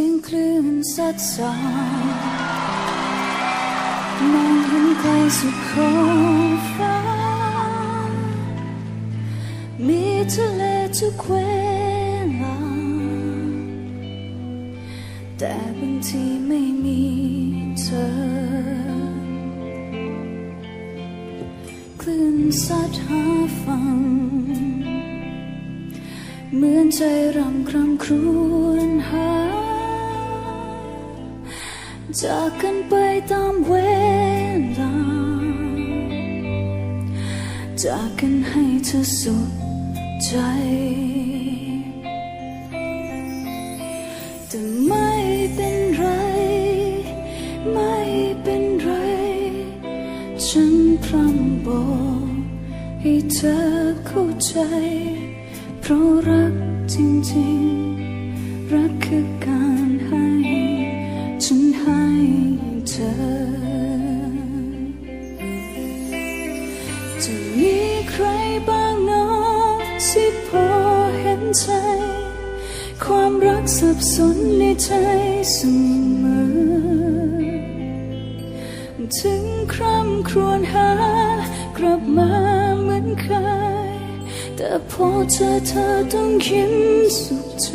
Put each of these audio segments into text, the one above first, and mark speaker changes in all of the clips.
Speaker 1: ียงคลื่นซัดสายมองเห็นไกลสุดขอบฟ้า มีทะเลทุกเวลา แต่บางทีไม่มีเธอ คลื่นซัดหาฟัง เหมือนใจรำครำครวญหา จากกันไปตามเวลา จากกันให้เธอสุดใจ แต่ไม่เป็นไร ไม่เป็นไร ฉันพร่ำบอกให้เธอเข้าใจ เพราะรักจริงๆ รักคือการให้ สับสนในใจเสมอ ถึงคร่ำครวญหา กลับมาเหมือนเคย แต่พอเจอเธอต้องยิ้มสุขใจ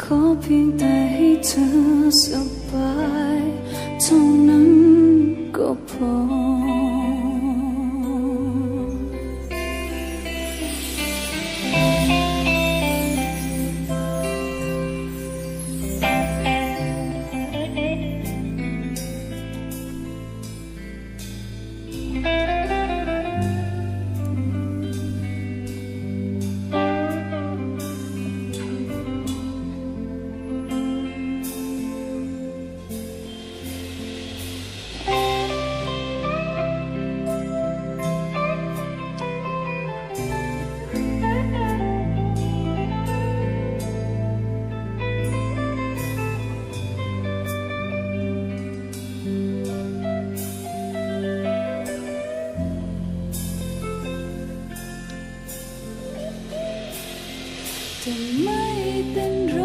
Speaker 1: ขอเพียงแต่ให้เธอสบายเท่า แต่ไม่เป็นไร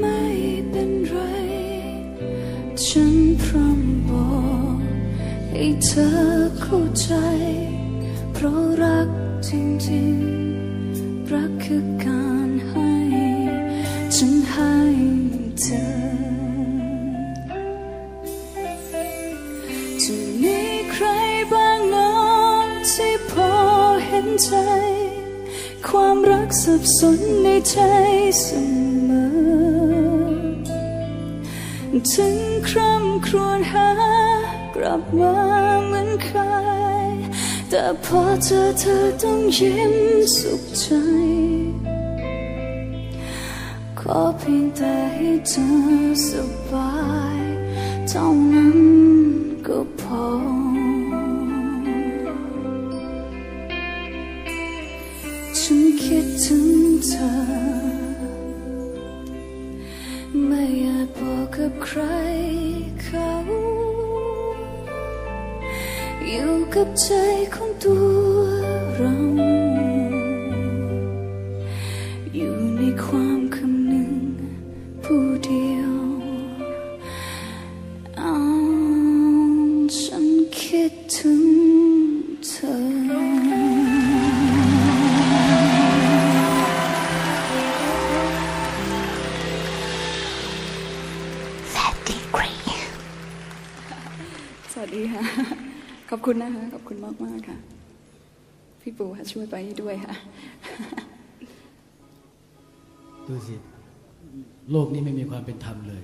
Speaker 1: ไม่เป็นไร ฉันพร้อมบอกให้เธอเข้าใจ เพราะรักจริงๆ รักคือการให้ ฉันให้เธอ จะมีใครบ้างนองที่พอเห็นใจ ความรักสับสนในใจเสมอ ถึงคร่ำครวญหากลับมาเหมือนเคย แต่พอเจอเธอต้องยิ้มสุขใจ ขอเพียงแต่ให้เธอสบายเท่านั้น เธอ ไม่อาจบอกกับใครเขา อยู่กับใจของตัวเรา อยู่ในความ วัสดีค่ะ ขอบคุณนะคะ ขอบคุณมากมากๆค่ะ พี่ปูค่ะช่วยไปด้วยค่ะ
Speaker 2: ดูสิ โลกนี้ไม่มีความเป็นธรรมเลย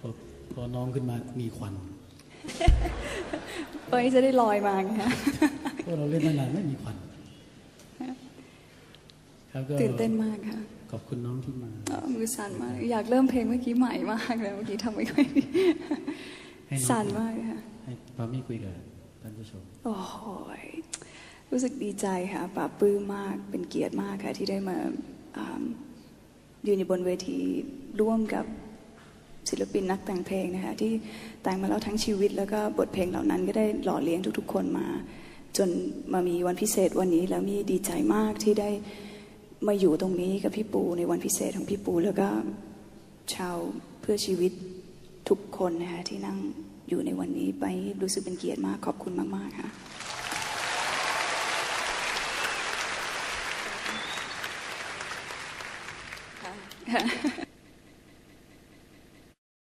Speaker 2: พอพอน้องขึ้นมามีควัน
Speaker 1: เป้ยจะได้ลอยมาไงคะ
Speaker 2: พวกเราเล่นมานานไม่มีควันครับก็
Speaker 1: ตื่นเต้นมากค่ะ
Speaker 2: ขอบคุณน้องที่มา
Speaker 1: เอ่อมือสั่นมาก อยากเริ่มเพลงเมื่อกี้ใหม่มากเลย เมื่อกี้ทำไม่ค่อยดี
Speaker 2: ให้น้อง
Speaker 1: สั่นมากเลยค่ะ
Speaker 2: ให้พามี่คุยกับท่านผู้ชม
Speaker 1: โอ้โหยรู้สึกดีใจค่ะปลาบปลื้มมากเป็นเกียรติมากค่ะที่ได้มาอ่าอยู่ในบนเวทีร่วมกับศิลปินนักแต่งเพลงนะคะที่แต่งมาแล้วทั้งชีวิต แล้วก็บทเพลงเหล่านั้นก็ได้หล่อเลี้ยงทุกๆ คนมา จนมามีวันพิเศษวันนี้แล้วมีดีใจมากที่ได้มาอยู่ตรงนี้กับพี่ปูในวันพิเศษของพี่ปู แล้วก็ชาวเพื่อชีวิต ทุกคนนะคะที่นั่งอยู่ในวันนี้ไปรู้สึกเป็นเกียรติมากขอบคุณมาก ๆ ค่ะ